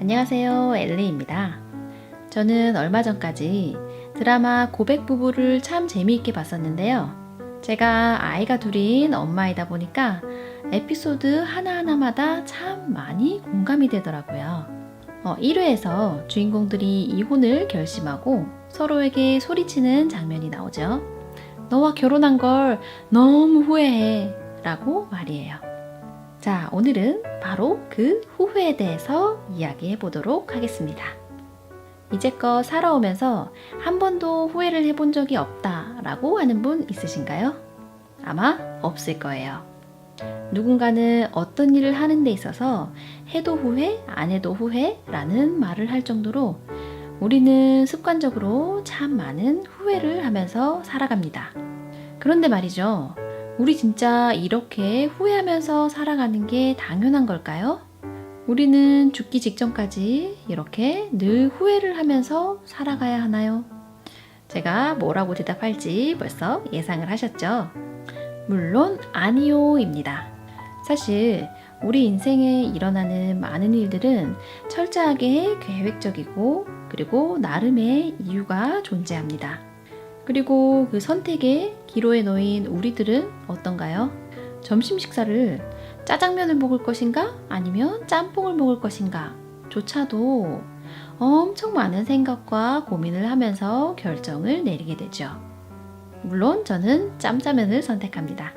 안녕하세요. 엘리입니다. 저는 얼마 전까지 드라마 고백 부부를 참 재미있게 봤었는데요. 제가 아이가 둘인 엄마이다 보니까 에피소드 하나하나마다 참 많이 공감이 되더라고요. 어, 1회에서 주인공들이 이혼을 결심하고 서로에게 소리치는 장면이 나오죠. 너와 결혼한 걸 너무 후회해. 라고 말이에요. 자, 오늘은 바로 그 후회에 대해서 이야기해 보도록 하겠습니다. 이제껏 살아오면서 한 번도 후회를 해본 적이 없다 라고 하는 분 있으신가요? 아마 없을 거예요. 누군가는 어떤 일을 하는 데 있어서 해도 후회, 안 해도 후회 라는 말을 할 정도로 우리는 습관적으로 참 많은 후회를 하면서 살아갑니다. 그런데 말이죠. 우리 진짜 이렇게 후회하면서 살아가는 게 당연한 걸까요? 우리는 죽기 직전까지 이렇게 늘 후회를 하면서 살아가야 하나요? 제가 뭐라고 대답할지 벌써 예상을 하셨죠? 물론 아니요입니다. 사실 우리 인생에 일어나는 많은 일들은 철저하게 계획적이고 그리고 나름의 이유가 존재합니다. 그리고 그 선택의 기로에 놓인 우리들은 어떤가요? 점심 식사를 짜장면을 먹을 것인가? 아니면 짬뽕을 먹을 것인가? 조차도 엄청 많은 생각과 고민을 하면서 결정을 내리게 되죠. 물론 저는 짬짜면을 선택합니다.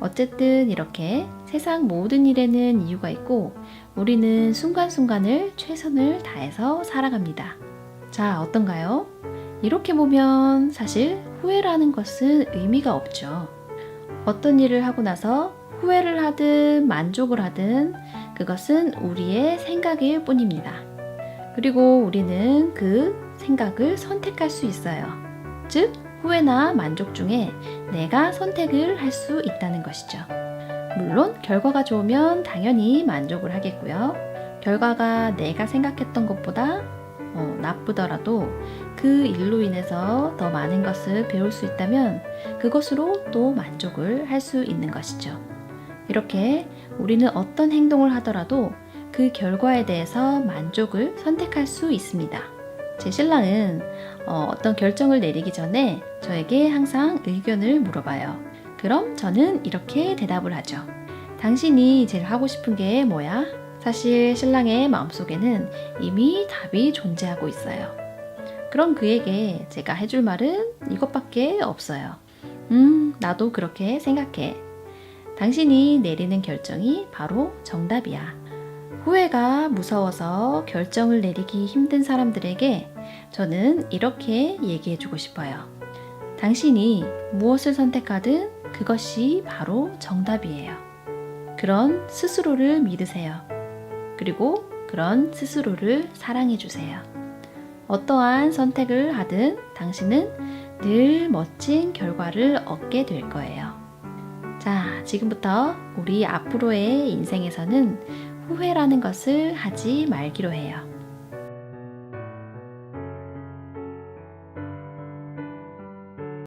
어쨌든 이렇게 세상 모든 일에는 이유가 있고 우리는 순간순간을 최선을 다해서 살아갑니다. 자, 어떤가요? 이렇게 보면 사실 후회라는 것은 의미가 없죠. 어떤 일을 하고 나서 후회를 하든 만족을 하든 그것은 우리의 생각일 뿐입니다. 그리고 우리는 그 생각을 선택할 수 있어요. 즉, 후회나 만족 중에 내가 선택을 할 수 있다는 것이죠. 물론 결과가 좋으면 당연히 만족을 하겠고요. 결과가 내가 생각했던 것보다 어, 나쁘더라도 그 일로 인해서 더 많은 것을 배울 수 있다면 그것으로 또 만족을 할 수 있는 것이죠. 이렇게 우리는 어떤 행동을 하더라도 그 결과에 대해서 만족을 선택할 수 있습니다. 제 신랑은 어, 어떤 결정을 내리기 전에 저에게 항상 의견을 물어봐요. 그럼 저는 이렇게 대답을 하죠. 당신이 제일 하고 싶은 게 뭐야? 사실 신랑의 마음속에는 이미 답이 존재하고 있어요. 그럼 그에게 제가 해줄 말은 이것밖에 없어요. 음, 나도 그렇게 생각해. 당신이 내리는 결정이 바로 정답이야. 후회가 무서워서 결정을 내리기 힘든 사람들에게 저는 이렇게 얘기해 주고 싶어요. 당신이 무엇을 선택하든 그것이 바로 정답이에요. 그런 스스로를 믿으세요. 그리고 그런 스스로를 사랑해 주세요. 어떠한 선택을 하든 당신은 늘 멋진 결과를 얻게 될 거예요. 자, 지금부터 우리 앞으로의 인생에서는 후회라는 것을 하지 말기로 해요.